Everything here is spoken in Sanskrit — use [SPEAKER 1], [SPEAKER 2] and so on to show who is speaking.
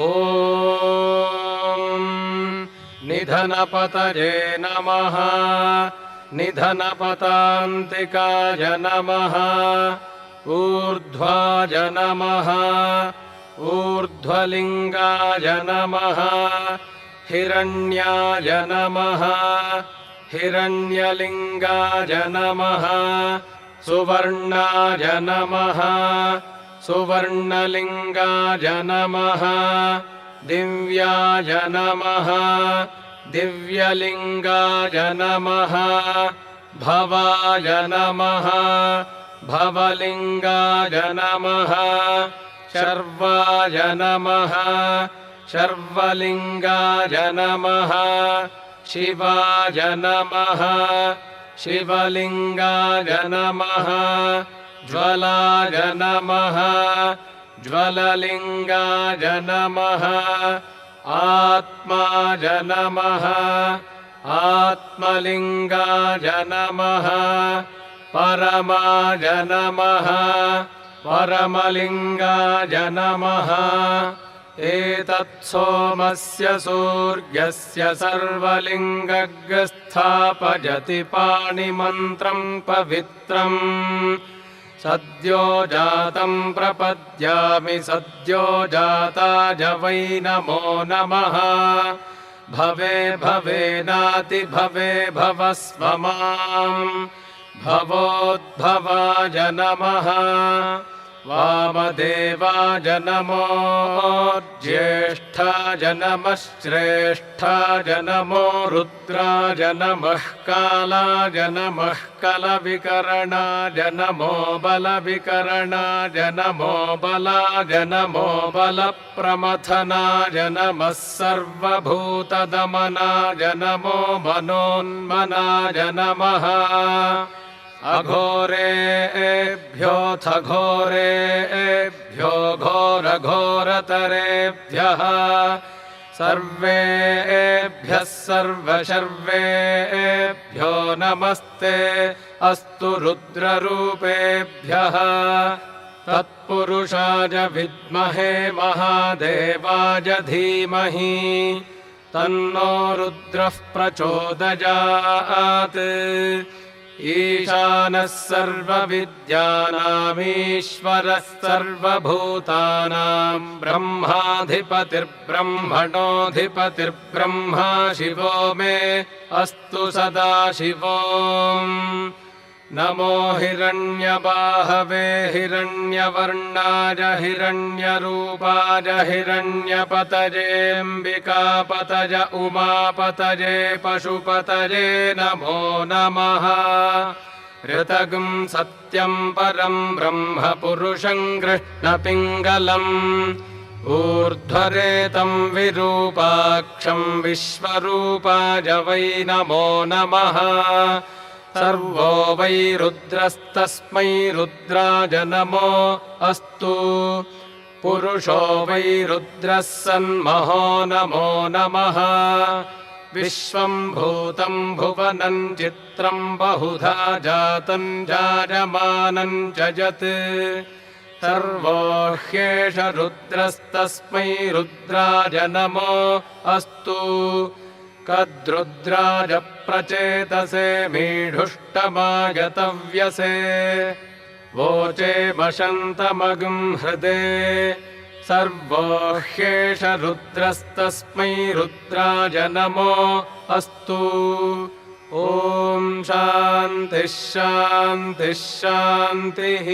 [SPEAKER 1] ॐ निधनपतान्तिकाय नमः ऊर्ध्वाय नमः ऊर्ध्वलिङ्गाय नमः हिरण्याय नमः हिरण्यलिङ्गाय नमः सुवर्णाय नमः सुवर्णलिङ्गाय नमः दिव्याय नमः दिव्यलिङ्गाय नमः भवाय नमः भवलिङ्गाय नमः शर्वाय नमः शर्वलिङ्गाय नमः शिवाय नमः शिवलिङ्गाय नमः ज्वलाय नमः ज्वललिङ्गाय नमः आत्माय नमः आत्मलिङ्गाय नमः परमाय नमः परमलिङ्गाय नमः एतत् सोमस्य सूर्यस्य सर्वलिङ्गस्थापयति पाणिमन्त्रम् पवित्रम् सद्यो जातम् प्रपद्यामि सद्यो जाताय वै नमो नमः। भवे भवेनाति भवे भवस्व माम्। भवोद्भवाय नमः वामदेवाजनमोर्ज्येष्ठाजनमश्रेष्ठाजनमो बला जनमो कलविकरणाजनमो बलविकरणाजनमो बलाजनमो जनमो मनोन्मना मनोन्मनाजनमः अघोरेभ्यो घोरेभ्यो घोरघोरतरेभ्यः। सर्वेभ्यः सर्वशर्वेभ्यो नमस्ते अस्तु रुद्ररूपेभ्यः। तत्पुरुषाय विद्महे महादेवाय धीमहि। तन्नो रुद्रः प्रचोदयात् ईशानः सर्वविद्यानामीश्वरः सर्वभूतानाम् ब्रह्माधिपतिर्ब्रह्मणोऽधिपतिर्ब्रह्मा शिवो मे अस्तु सदा शिवो नमो हिरण्यबाहवे हिरण्यवर्णाय हिरण्यरूपाय हिरण्यपतजेऽम्बिकापतज उमापतजे पशुपतजे नमो नमः। ऋतगम् सत्यम् परम् ब्रह्म पुरुषम् कृष्णपिङ्गलम् ऊर्ध्वरेतम् विरूपाक्षम् विश्वरूपाय वै नमो नमः। सर्वो वै रुद्रस्तस्मै रुद्राय नमो अस्तु। पुरुषो वै रुद्रः सन्महो नमो नमः। विश्वम् भूतम् भुवनम् चित्रम् बहुधा जातम् जायमानम् यत्। सर्वो ह्येष रुद्रस्तस्मै रुद्राय नमो अस्तु कद्रुद्राज प्रचेतसे मीढुष्टमागतव्यसे। वोचे वशन्तमगम् हृदे। सर्वो ह्येष रुद्रस्तस्मै रुद्राय नमो अस्तु। ॐ शान्तिः शान्तिः शान्तिः।